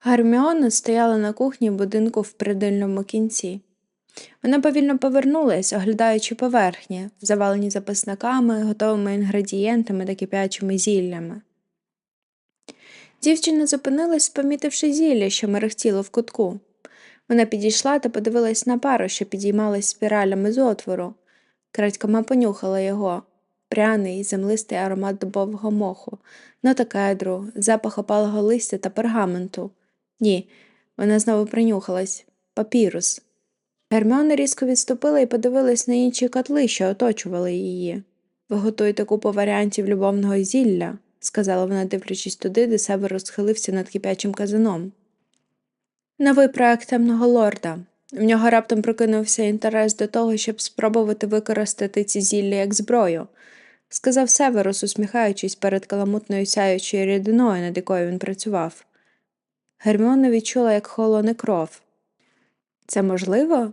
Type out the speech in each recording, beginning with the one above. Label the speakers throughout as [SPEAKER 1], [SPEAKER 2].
[SPEAKER 1] Гарміона стояла на кухні будинку в придильному кінці. Вона повільно повернулась, оглядаючи поверхні, завалені записниками, готовими інгредієнтами та кип'ячими зіллями. Дівчина зупинилась, помітивши зілля, що мерехтіло в кутку. Вона підійшла та подивилась на пару, що підіймалась спіралями з отвору. Крадькома понюхала його пряний, землистий аромат дубового моху, нота кедру, запах опалого листя та пергаменту. Ні, вона знову принюхалась папірус. Герміона різко відступила і подивилась на інші котли, що оточували її. Ви готуєте купу варіантів любовного зілля, сказала вона, дивлячись туди, де себе розхилився над кип'ячим казаном. Новий проект темного лорда. В нього раптом прокинувся інтерес до того, щоб спробувати використати ці зілля як зброю, сказав Северус, усміхаючись перед каламутною сяючою рідиною, над якою він працював. Герміона відчула, як холоне кров. Це можливо?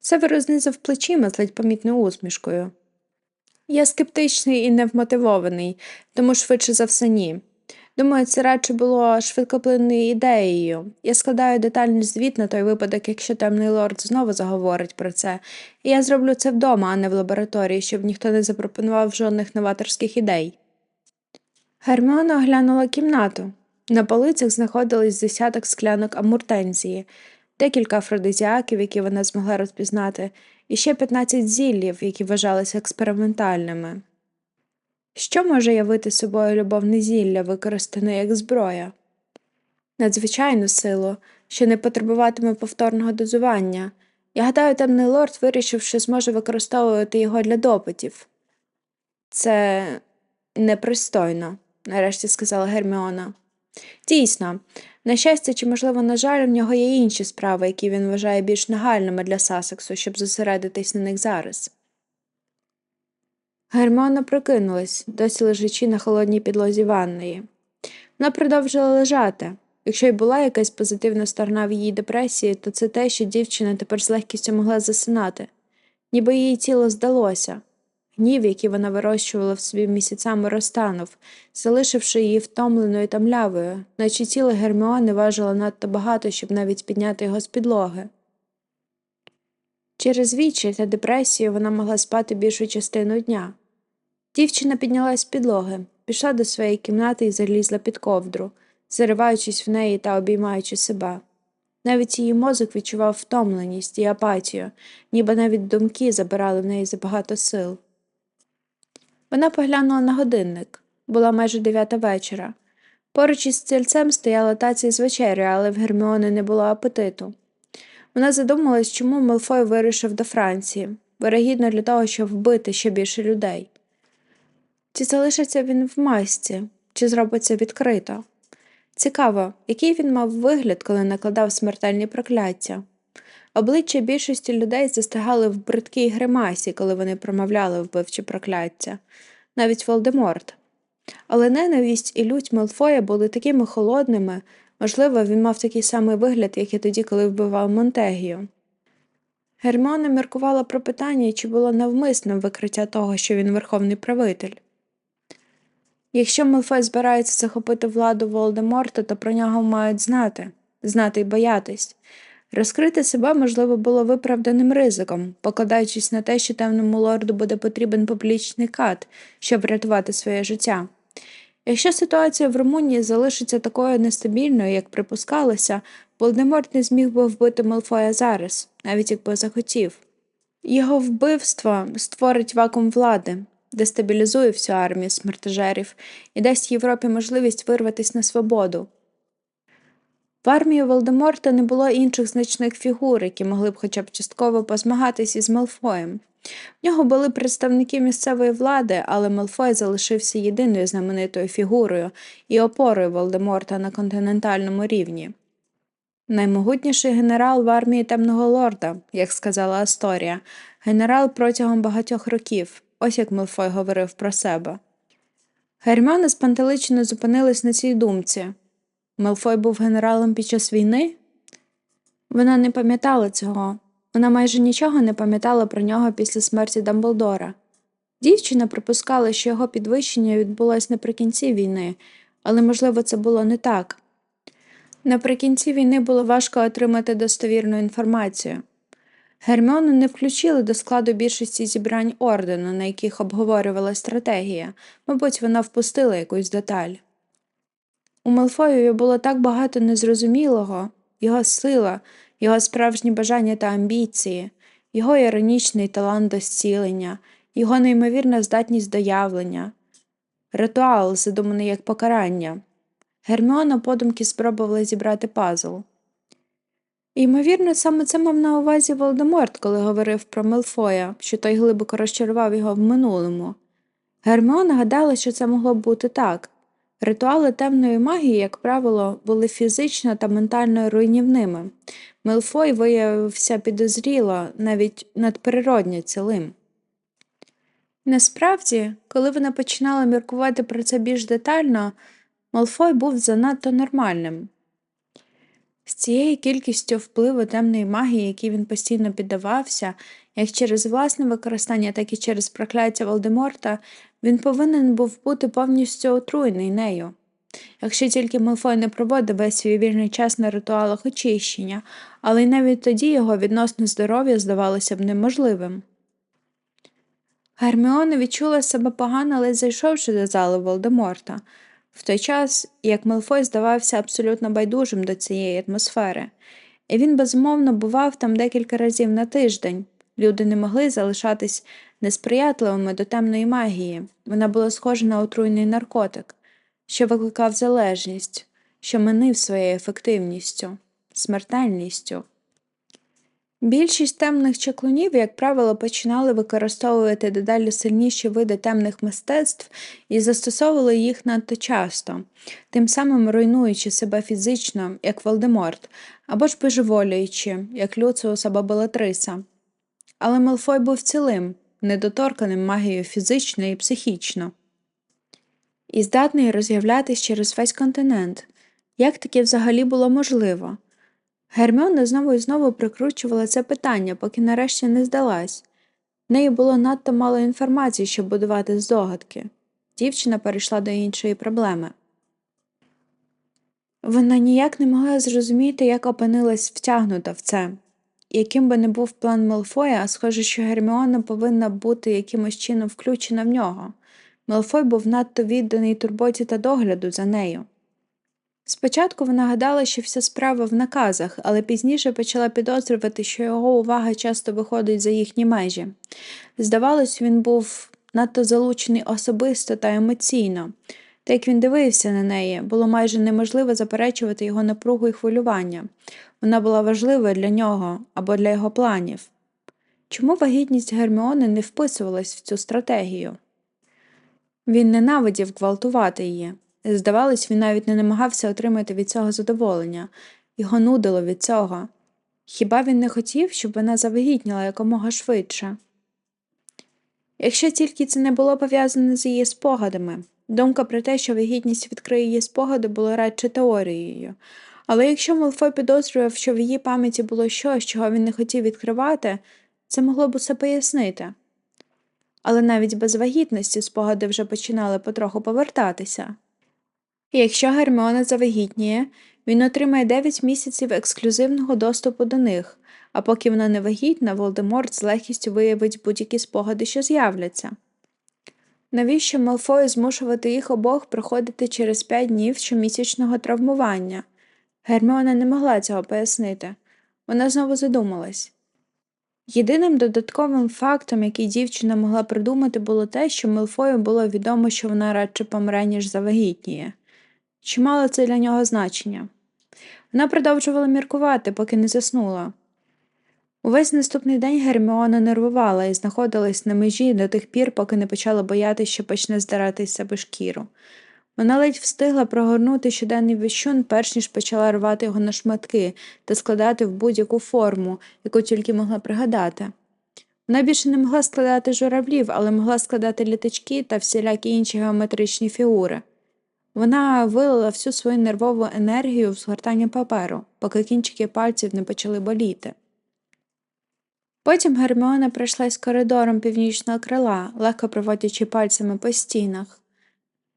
[SPEAKER 1] Северус знизав плечима з ледь помітною усмішкою. Я скептичний і невмотивований, тому швидше за все ні. Думаю, це радше було швидкоплинною ідеєю. Я складаю детальний звіт на той випадок, якщо темний лорд знову заговорить про це, і я зроблю це вдома, а не в лабораторії, щоб ніхто не запропонував жодних новаторських ідей. Герміона оглянула кімнату. На полицях знаходились десяток склянок амуртензії, декілька афродизіаків, які вона змогла розпізнати, і ще 15 зіллів, які вважалися експериментальними. Що може явити собою любовне зілля, використане як зброя? Надзвичайну силу, що не потребуватиме повторного дозування. Я гадаю, темний лорд вирішив, що зможе використовувати його для допитів. Це непристойно, нарешті сказала Герміона. Дійсно, на щастя, чи, можливо, на жаль, в нього є інші справи, які він вважає більш нагальними для Сасексу, щоб зосередитись на них зараз. Гермона прокинулась, досі лежачи на холодній підлозі ванної. Вона продовжила лежати. Якщо й була якась позитивна сторона в її депресії, то це те, що дівчина тепер з легкістю могла засинати, ніби її тіло здалося. Гнів, який вона вирощувала в собі місяцями, розтанув, залишивши її втомленою та млявою, наче тіло Герміони важило надто багато, щоб навіть підняти його з підлоги. Через вічі та депресію вона могла спати більшу частину дня. Дівчина піднялась з підлоги, пішла до своєї кімнати і залізла під ковдру, зариваючись в неї та обіймаючи себе. Навіть її мозок відчував втомленість і апатію, ніби навіть думки забирали в неї забагато сил. Вона поглянула на годинник була майже дев'ята вечора. Поруч із стільцем стояла тація з вечерею, але в Герміони не було апетиту. Вона задумалась, чому Мелфой вирішив до Франції, вирогідно для того, щоб вбити ще більше людей. Чи залишиться він в масці, чи зробиться відкрито? Цікаво, який він мав вигляд, коли накладав смертельні прокляття. Обличчя більшості людей застигали в бридкій гримасі, коли вони промовляли вбивчі прокляття, навіть Волдеморт. Але ненависть і лють Мелфоя були такими холодними, можливо, він мав такий самий вигляд, як і тоді, коли вбивав Монтегію. Гермона міркувала про питання, чи було навмисним викриття того, що він верховний правитель. Якщо Мелфой збирається захопити владу Волдеморта, то про нього мають знати, знати і боятись. Розкрити себе, можливо, було виправданим ризиком, покладаючись на те, що темному лорду буде потрібен публічний кат, щоб врятувати своє життя. Якщо ситуація в Румунії залишиться такою нестабільною, як припускалося, Волдеморт не зміг би вбити Малфоя зараз, навіть якби захотів. Його вбивство створить вакуум влади, дестабілізує всю армію смертежерів і дасть Європі можливість вирватися на свободу. В армії Волдеморта не було інших значних фігур, які могли б хоча б частково позмагатись із Малфоєм. В нього були представники місцевої влади, але Малфой залишився єдиною знаменитою фігурою і опорою Волдеморта на континентальному рівні. Наймогутніший генерал в армії темного лорда, як сказала Асторія, генерал протягом багатьох років, ось як Малфой говорив про себе. Герміона спантеличено зупинилась на цій думці. Мелфой був генералом під час війни? Вона не пам'ятала цього. Вона майже нічого не пам'ятала про нього після смерті Дамблдора. Дівчина припускала, що його підвищення відбулось наприкінці війни, але, можливо, це було не так. Наприкінці війни було важко отримати достовірну інформацію. Герміону не включили до складу більшості зібрань ордену, на яких обговорювала стратегія, мабуть, вона впустила якусь деталь. У Мелфоєві було так багато незрозумілого його сила, його справжні бажання та амбіції, його іронічний талант до зцілення, його неймовірна здатність до явлення, ритуал, задуманий як покарання. Герміона подумки спробувала зібрати пазл. Ймовірно, саме це мав на увазі Волдеморт, коли говорив про Мелфоя, що той глибоко розчарував його в минулому. Герміона гадала, що це могло б бути так. Ритуали темної магії, як правило, були фізично та ментально руйнівними. Мелфой виявився підозріло, навіть надприродньо цілим. Насправді, коли вона починала міркувати про це більш детально, Малфой був занадто нормальним. З цією кількістю впливу темної магії, якій він постійно піддавався, як через власне використання, так і через прокляття Волдеморта, він повинен був бути повністю отруєний нею. Якщо тільки Малфой не проводив весь свій вільний час на ритуалах очищення, але й навіть тоді його відносне здоров'я здавалося б неможливим. Герміона відчула себе погано, ледь зайшовши до зали Волдеморта в той час, як Мелфой здавався абсолютно байдужим до цієї атмосфери, і він безумовно бував там декілька разів на тиждень. Люди не могли залишатись несприятливими до темної магії, вона була схожа на отруйний наркотик, що викликав залежність, що манив своєю ефективністю, смертельністю. Більшість темних чаклунів, як правило, починали використовувати дедалі сильніші види темних мистецтв і застосовували їх надто часто, тим самим руйнуючи себе фізично, як Волдеморт, або ж божеволюючи, як Люциус або Белатриса. Але Мелфой був цілим, недоторканим магією фізично і психічно, і здатний роз'являтись через весь континент. Як таке взагалі було можливо? Герміона знову і знову прикручувала це питання, поки нарешті не здалась. В неї було надто мало інформації, щоб будувати здогадки. Дівчина перейшла до іншої проблеми. Вона ніяк не могла зрозуміти, як опинилась втягнута в це. Яким би не був план Мелфоя, схоже, що Герміона повинна бути якимось чином включена в нього. Мелфой був надто відданий турботі та догляду за нею. Спочатку вона гадала, що вся справа в наказах, але пізніше почала підозрювати, що його увага часто виходить за їхні межі. Здавалось, він був надто залучений особисто та емоційно, та як він дивився на неї, було майже неможливо заперечувати його напругу і хвилювання. Вона була важливою для нього або для його планів. Чому вагітність Герміони не вписувалась в цю стратегію? Він ненавидів гвалтувати її. Здавалось, він навіть не намагався отримати від цього задоволення, його нудило від цього. Хіба він не хотів, щоб вона завагітніла якомога швидше? Якщо тільки це не було пов'язане з її спогадами, думка про те, що вагітність відкриє її спогади, була радше теорією. Але якщо Малфой підозрював, що в її пам'яті було щось, чого він не хотів відкривати, це могло б усе пояснити. Але навіть без вагітності спогади вже починали потроху повертатися. Якщо Герміона завагітніє, він отримає 9 місяців ексклюзивного доступу до них, а поки вона не вагітна, Волдеморт з легкістю виявить будь-які спогади, що з'являться. Навіщо Малфою змушувати їх обох проходити через 5 днів щомісячного травмування? Герміона не могла цього пояснити. Вона знову задумалась. Єдиним додатковим фактом, який дівчина могла придумати, було те, що Мелфою було відомо, що вона радше помре, ніж завагітніє. Чи мало це для нього значення? Вона продовжувала міркувати, поки не заснула. Увесь наступний день Герміона нервувала і знаходилась на межі до тих пір, поки не почала боятися, що почне здирати з себе шкіру. Вона ледь встигла прогорнути щоденний віщун, перш ніж почала рвати його на шматки та складати в будь-яку форму, яку тільки могла пригадати. Вона більше не могла складати журавлів, але могла складати літачки та всілякі інші геометричні фігури. Вона вилила всю свою нервову енергію в згортання паперу, поки кінчики пальців не почали боліти. Потім Герміона пройшлась коридором північного крила, легко проводячи пальцями по стінах.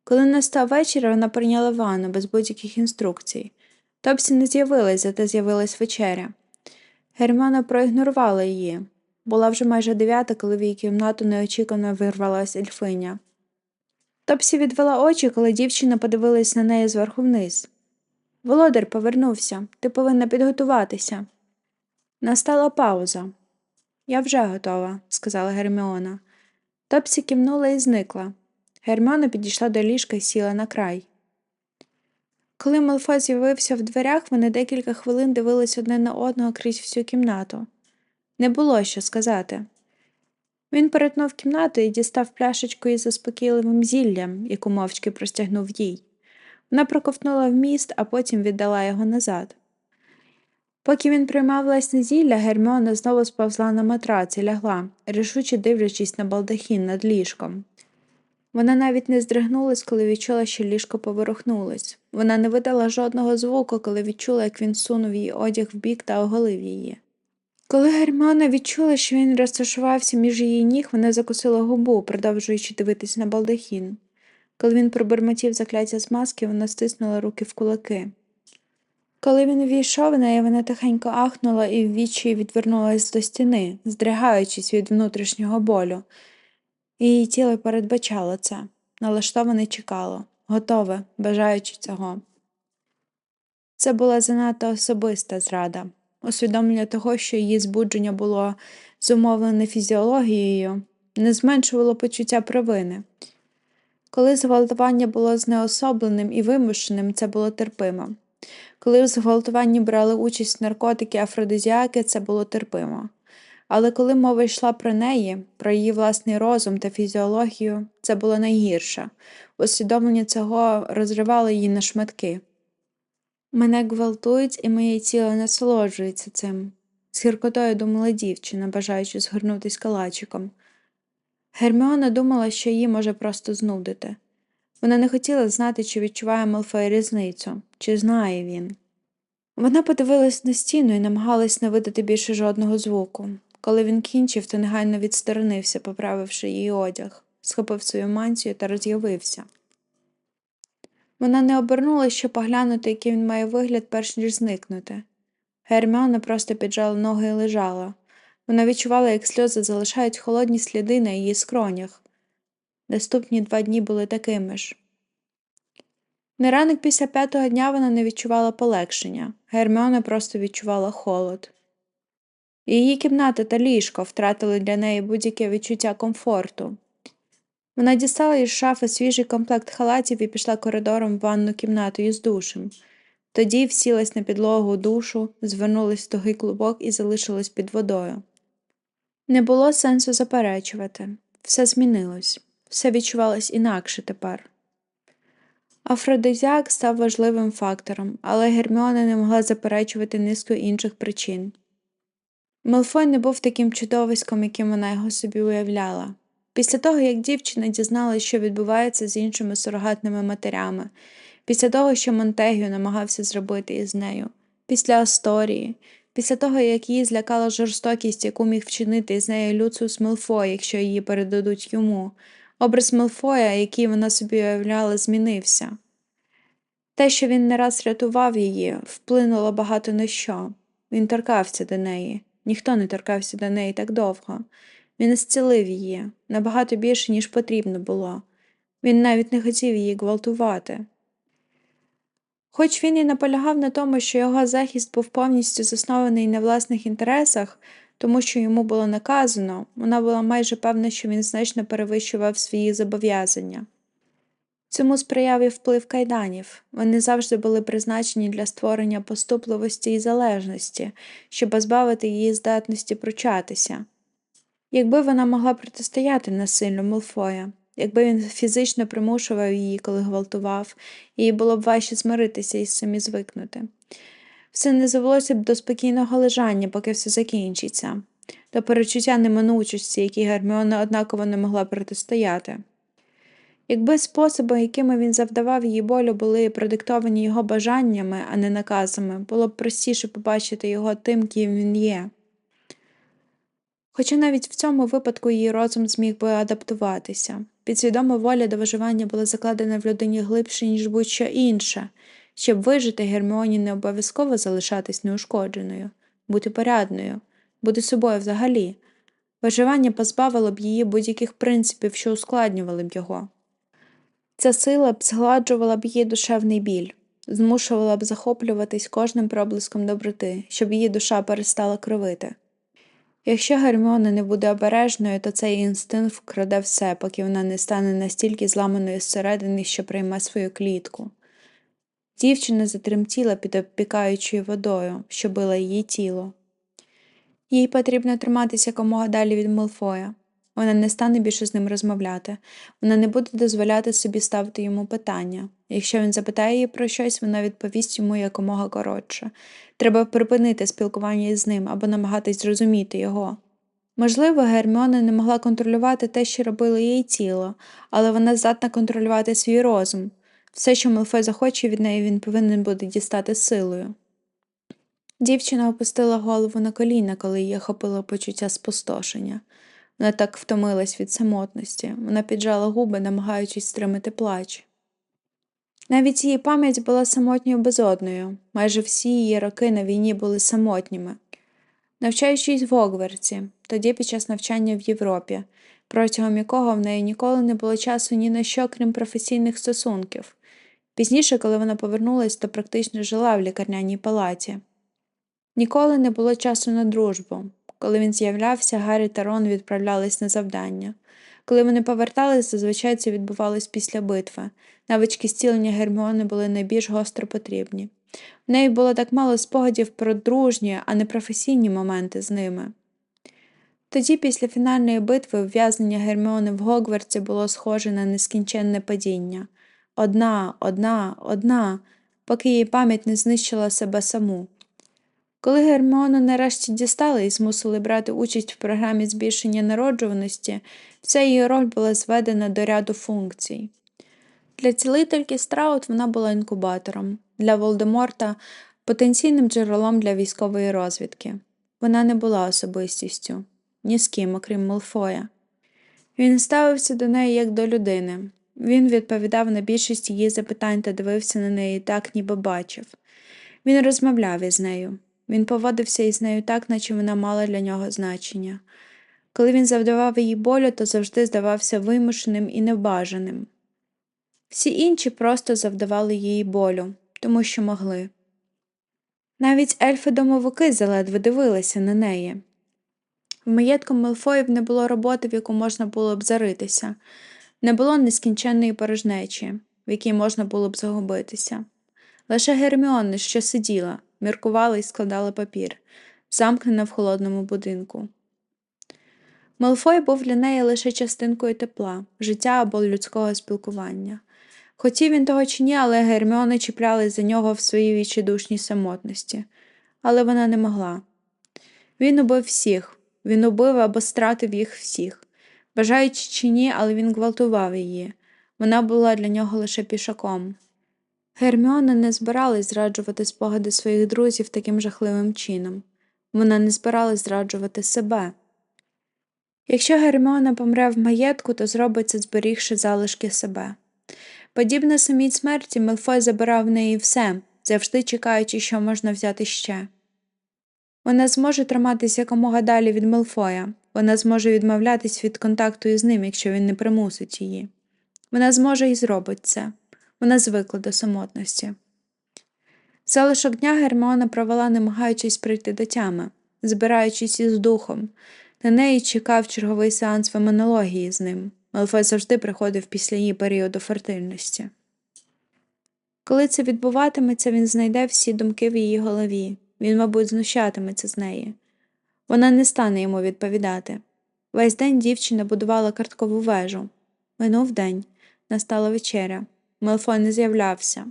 [SPEAKER 1] Коли настав вечір, вона прийняла ванну без будь-яких інструкцій. Топсі не з'явилась, зате з'явилась вечеря. Герміона проігнорувала її. Була вже майже дев'ята, коли в її кімнату неочікувано вирвалась ельфиня. Топсі відвела очі, коли дівчина подивилась на неї зверху вниз. Володар повернувся, ти повинна підготуватися. Настала пауза. Я вже готова, сказала Герміона. Топсі кивнула і зникла. Герміона підійшла до ліжка і сіла на край. Коли Малфой з'явився в дверях, вони декілька хвилин дивились одне на одного крізь всю кімнату. Не було що сказати. Він перетнув кімнату і дістав пляшечку із заспокійливим зіллям, яку мовчки простягнув їй. Вона проковтнула вміст, а потім віддала його назад. Поки він приймав власне зілля, Герміона знову сповзла на матрац і лягла, рішуче дивлячись на балдахін над ліжком. Вона навіть не здригнулась, коли відчула, що ліжко поворухнулось. Вона не видала жодного звуку, коли відчула, як він сунув її одяг вбік та оголив її. Коли Герміона відчула, що він розташувався між її ніг, вона закусила губу, продовжуючи дивитись на балдахін. Коли він пробурмотів закляття з маски, вона стиснула руки в кулаки. Коли він увійшов неї, вона тихенько ахнула і в відчаї відвернулась до стіни, здригаючись від внутрішнього болю. Її тіло передбачало це, налаштоване чекало, готове, бажаючи цього. Це була занадто особиста зрада, усвідомлення того, що її збудження було зумовлене фізіологією, не зменшувало почуття провини. Коли зґвалтування було знеособленим і вимушеним, це було терпимо. Коли в зґвалтуванні брали участь наркотики, афродизіаки, це було терпимо. Але коли мова йшла про неї, про її власний розум та фізіологію, це було найгірше. Усвідомлення цього розривало її на шматки. Мене гвалтують, і моє тіло насолоджується цим, з гіркотою думала дівчина, бажаючи згорнутись калачиком. Герміона думала, що її може просто знудити. Вона не хотіла знати, чи відчуває Малфой різницю, чи знає він. Вона подивилась на стіну і намагалась не видати більше жодного звуку. Коли він кінчив, то негайно відсторонився, поправивши її одяг, схопив свою мантію та роз'явився. Вона не обернулася, щоб поглянути, який він має вигляд, перш ніж зникнути. Герміона просто піджала ноги і лежала. Вона відчувала, як сльози залишають холодні сліди на її скронях. Наступні два дні були такими ж. На ранок після п'ятого дня вона не відчувала полегшення. Герміона просто відчувала холод. Її кімната та ліжко втратили для неї будь-яке відчуття комфорту. Вона дістала із шафи свіжий комплект халатів і пішла коридором в ванну кімнату із душем. Тоді всілась на підлогу душу, звернулась в тугий клубок і залишилась під водою. Не було сенсу заперечувати. Все змінилось, все відчувалось інакше тепер. Афродизіак став важливим фактором, але Герміона не могла заперечувати низку інших причин. Мелфой не був таким чудовиськом, яким вона його собі уявляла. Після того, як дівчина дізналася, що відбувається з іншими сурогатними матерями, після того, що Монтегю намагався зробити із нею, після Асторії, після того, як її злякала жорстокість, яку міг вчинити з нею Люциус Мелфой, якщо її передадуть йому, образ Мелфоя, який вона собі уявляла, змінився. Те, що він не раз рятував її, вплинуло багато на що. Він торкався до неї. Ніхто не торкався до неї так довго. Він зцілив її набагато більше, ніж потрібно було. Він навіть не хотів її гвалтувати. Хоч він і наполягав на тому, що його захист був повністю заснований на власних інтересах, тому що йому було наказано, вона була майже певна, що він значно перевищував свої зобов'язання. Цьому сприяв і вплив кайданів. Вони завжди були призначені для створення поступливості і залежності, щоб позбавити її здатності пручатися. Якби вона могла протистояти насиллю Мелфоя, якби він фізично примушував її, коли гвалтував, їй було б важче змиритися і самі звикнути. Все не завелося б до спокійного лежання, поки все закінчиться, до перечуття неминучості, які Герміона однаково не могла протистояти. Якби способи, якими він завдавав їй болю, були продиктовані його бажаннями, а не наказами, було б простіше побачити його тим, ким він є. Хоча навіть в цьому випадку її розум зміг би адаптуватися. Підсвідома воля до виживання була закладена в людині глибше, ніж будь-що інше, Щоб вижити, Герміоні не обов'язково залишатись неушкодженою, бути порядною, бути собою взагалі. Виживання позбавило б її будь-яких принципів, що ускладнювали б його. Ця сила б згладжувала б її душевний біль, змушувала б захоплюватись кожним проблиском доброти, щоб її душа перестала кровити. Якщо Герміона не буде обережною, то цей інстинкт вкраде все, поки вона не стане настільки зламаною зсередини, що прийме свою клітку. Дівчина затремтіла під обпікаючою водою, що била її тіло. Їй потрібно триматися якомога далі від Мелфоя. Вона не стане більше з ним розмовляти, вона не буде дозволяти собі ставити йому питання. Якщо він запитає її про щось, вона відповість йому якомога коротше. Треба припинити спілкування з ним або намагатись зрозуміти його. Можливо, Герміона не могла контролювати те, що робило її тіло, але вона здатна контролювати свій розум. Все, що Мелфой захоче від неї, він повинен буде дістати силою. Дівчина опустила голову на коліна, коли її охопило почуття спустошення. Вона так втомилась від самотності, вона піджала губи, намагаючись стримати плач. Навіть її пам'ять була самотньою безодною, майже всі її роки на війні були самотніми. Навчаючись в Огверці, тоді під час навчання в Європі, протягом якого в неї ніколи не було часу ні на що, крім професійних стосунків. Пізніше, коли вона повернулась, то практично жила в лікарняній палаті. Ніколи не було часу на дружбу. Коли він з'являвся, Гаррі та Рон відправлялись на завдання. Коли вони повертались, зазвичай це відбувалось після битви. Навички зцілення Герміони були найбільш гостро потрібні. В неї було так мало спогадів про дружні, а не професійні моменти з ними. Тоді, після фінальної битви, ув'язнення Герміони в Гогвартсі було схоже на нескінченне падіння. Одна, одна, одна, поки її пам'ять не знищила себе саму. Коли Герміону нарешті дістали і змусили брати участь в програмі збільшення народжуваності, вся її роль була зведена до ряду функцій. Для цілительки Страут вона була інкубатором, для Волдеморта потенційним джерелом для військової розвідки. Вона не була особистістю, ні з ким, окрім Мелфоя. Він ставився до неї як до людини. Він відповідав на більшість її запитань та дивився на неї так, ніби бачив. Він розмовляв із нею. Він поводився із нею так, наче вона мала для нього значення. Коли він завдавав їй болю, то завжди здавався вимушеним і невбажаним. Всі інші просто завдавали їй болю, тому що могли. Навіть ельфи домовики заледве дивилися на неї. В маєтку Мелфоїв не було роботи, в яку можна було б заритися, не було нескінченної порожнечі, в якій можна було б загубитися. Лише Герміони, що сиділа, міркувала і складала папір, замкнена в холодному будинку. Малфой був для неї лише частинкою тепла, життя або людського спілкування. Хотів він того чи ні, але Герміони чіплялись за нього в своїй відчайдушній самотності, але вона не могла. Він убив всіх, він убив або стратив їх всіх. Бажаючи чи ні, але він гвалтував її. Вона була для нього лише пішаком. Герміона не збиралась зраджувати спогади своїх друзів таким жахливим чином. Вона не збиралась зраджувати себе. Якщо Герміона помре в маєтку, то зробить це, зберігши залишки себе. Подібно самій смерті, Мелфой забирав в неї все, завжди чекаючи, що можна взяти ще. Вона зможе триматися якомога далі від Мелфоя, вона зможе відмовлятись від контакту із ним, якщо він не примусить її. Вона зможе і зробить це. Вона звикла до самотності. Залишок дня Герміона провела, намагаючись прийти до тями, збираючись із духом. На неї чекав черговий сеанс феменології з ним. Малфой завжди приходив після її періоду фертильності. Коли це відбуватиметься, він знайде всі думки в її голові. Він, мабуть, знущатиметься з неї. Вона не стане йому відповідати. Весь день дівчина будувала карткову вежу. Минув день, настала вечеря. Мелфой не з'являвся.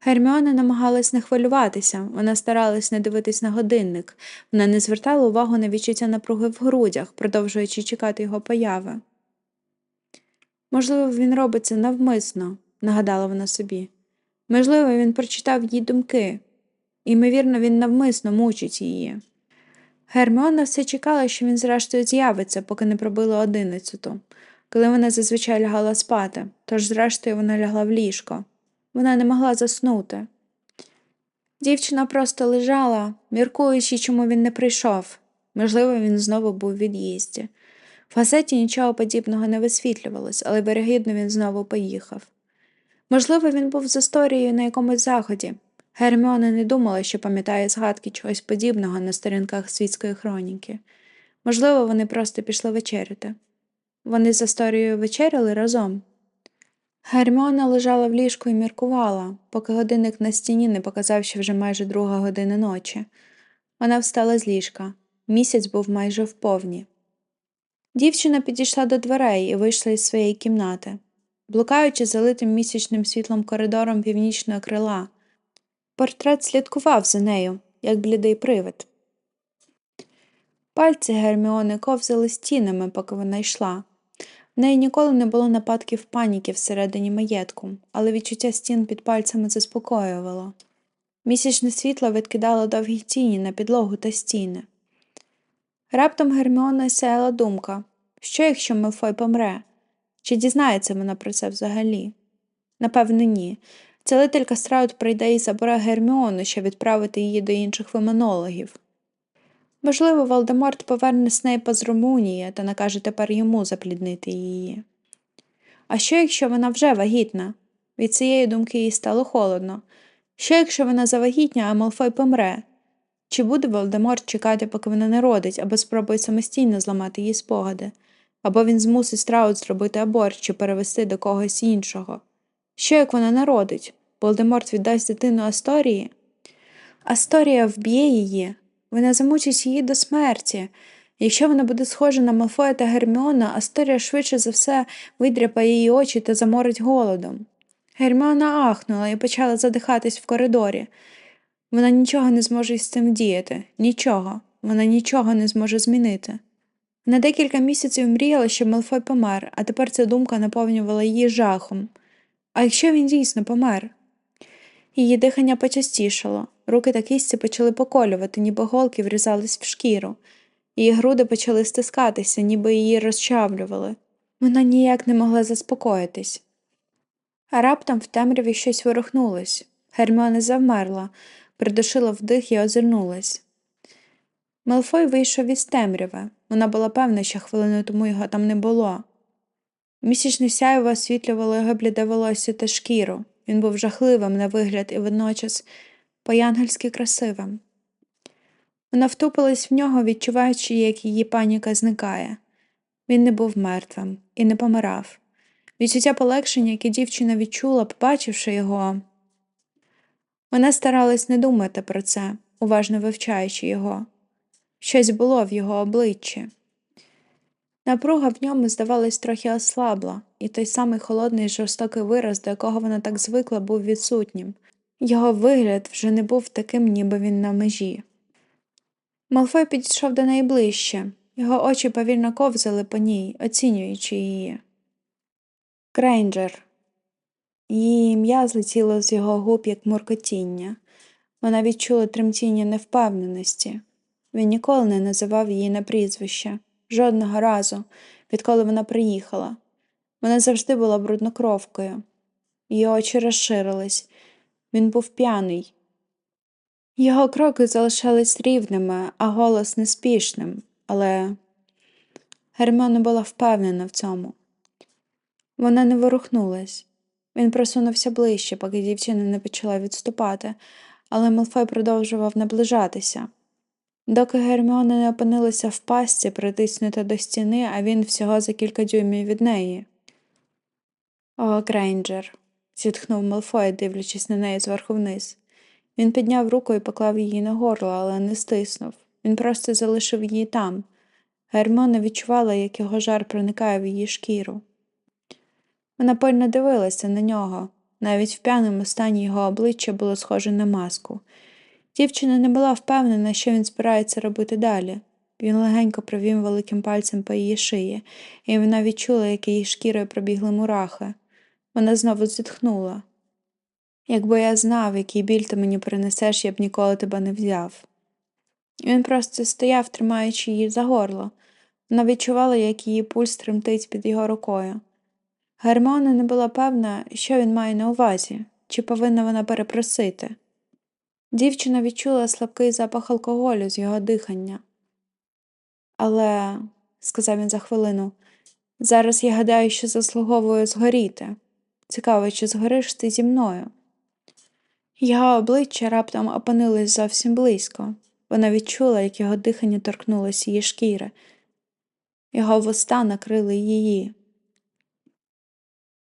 [SPEAKER 1] Герміона намагалась не хвилюватися, вона старалась не дивитись на годинник, вона не звертала увагу на відчуття напруги в грудях, продовжуючи чекати його появи. Можливо, він робить це навмисно, нагадала вона собі. Можливо, він прочитав її думки, Імовірно, він навмисно мучить її. Герміона все чекала, що він зрештою з'явиться, поки не пробило одинадцяту, коли вона зазвичай лягала спати, тож, зрештою, вона лягла в ліжко. Вона не могла заснути. Дівчина просто лежала, міркуючи, чому він не прийшов. Можливо, він знову був у від'їзді. В газеті нічого подібного не висвітлювалось, але вирогідно він знову поїхав. Можливо, він був з історією на якомусь заході. Герміона не думала, що пам'ятає згадки чогось подібного на сторінках світської хроніки. Можливо, вони просто пішли вечеряти. Вони з історією вечеряли разом. Герміона лежала в ліжку і міркувала, поки годинник на стіні не показав, що вже майже друга година ночі. Вона встала з ліжка. Місяць був майже в повні. Дівчина підійшла до дверей і вийшла із своєї кімнати, блукаючи залитим місячним світлом коридором північного крила. Портрет слідкував за нею, як блідий привид. Пальці Герміони ковзали стінами, поки вона йшла. В неї ніколи не було нападків паніки всередині маєтку, але відчуття стін під пальцями заспокоювало. Місячне світло відкидало довгі тіні на підлогу та стіни. Раптом Герміона сяяла думка, що якщо Мелфой помре? Чи дізнається вона про це взагалі? Напевно, ні. Цілителька Страут прийде і забере Герміону, щоб відправити її до інших вимонологів. Можливо, Волдеморт поверне Снейпа з Румунії та накаже тепер йому запліднити її. А що, якщо вона вже вагітна? Від цієї думки їй стало холодно. Що, якщо вона завагітня, а Малфой помре? Чи буде Волдеморт чекати, поки вона народить, або спробує самостійно зламати її спогади, або він змусить Страут зробити аборт чи перевести до когось іншого? Що як вона народить? Волдеморт віддасть дитину Асторії? Асторія вб'є її, вона замучить її до смерті. Якщо вона буде схожа на Малфоя та Герміона, Асторія швидше за все видряпає її очі та заморить голодом. Герміона ахнула і почала задихатись в коридорі. Вона нічого не зможе із цим діяти, нічого, вона нічого не зможе змінити. На декілька місяців мріяла, щоб Малфой помер, а тепер ця думка наповнювала її жахом. А якщо він дійсно помер? Її дихання почастішало, руки та кісті почали поколювати, ніби голки врізались в шкіру, її груди почали стискатися, ніби її розчавлювали. Вона ніяк не могла заспокоїтись. А раптом в темряві щось ворухнулось. Герміона завмерла, придушила вдих і озирнулась. Мелфой вийшов із темряви. Вона була певна, що хвилину тому його там не було. Місячне сяйво освітлювало його бліде волосся та шкіру. Він був жахливим на вигляд і водночас по-янгельськи красивим. Вона втупилась в нього, відчуваючи, як її паніка зникає. Він не був мертвим і не помирав. Відчуття полегшення, яке дівчина відчула, побачивши його. Вона старалась не думати про це, уважно вивчаючи його. Щось було в його обличчі. Напруга в ньому, здавалось, трохи ослабла, і той самий холодний жорстокий вираз, до якого вона так звикла, був відсутнім. Його вигляд вже не був таким, ніби він на межі. Малфой підійшов до неї ближче, його очі повільно ковзали по ній, оцінюючи її. Крейнджер. Її ім'я злетіло з його губ, як муркотіння. Вона відчула тремтіння невпевненості. Він ніколи не називав її на прізвище, жодного разу, відколи вона приїхала. Вона завжди була бруднокровкою. Її очі розширились. Він був п'яний. Його кроки залишались рівними, а голос неспішним, але Герміона була впевнена в цьому. Вона не ворухнулась. Він просунувся ближче, поки дівчина не почала відступати, але Малфой продовжував наближатися. Доки Герміона не опинилася в пастці, притиснута до стіни, а він всього за кілька дюймів від неї. О, Грейнджер, зітхнув Малфой, дивлячись на неї зверху вниз. Він підняв руку і поклав її на горло, але не стиснув. Він просто залишив її там. Гермона відчувала, як його жар проникає в її шкіру. Вона пильно дивилася на нього. Навіть в п'яному стані його обличчя було схоже на маску. Дівчина не була впевнена, що він збирається робити далі. Він легенько провів великим пальцем по її шиї, і вона відчула, як її шкірою пробігли мурахи. Вона знову зітхнула. Якби я знав, який біль ти мені принесеш, я б ніколи тебе не взяв. Він просто стояв, тримаючи її за горло. Вона відчувала, як її пульс тремтить під його рукою. Гермона не була певна, що він має на увазі. чи повинна вона перепросити? Дівчина відчула слабкий запах алкоголю з його дихання. Але, сказав він за хвилину, зараз я гадаю, що заслуговую згоріти. Цікаво, чи згориш ти зі мною? Його обличчя раптом опинилось зовсім близько. Вона відчула, як його дихання торкнулося її шкіри. Його вуста накрили її.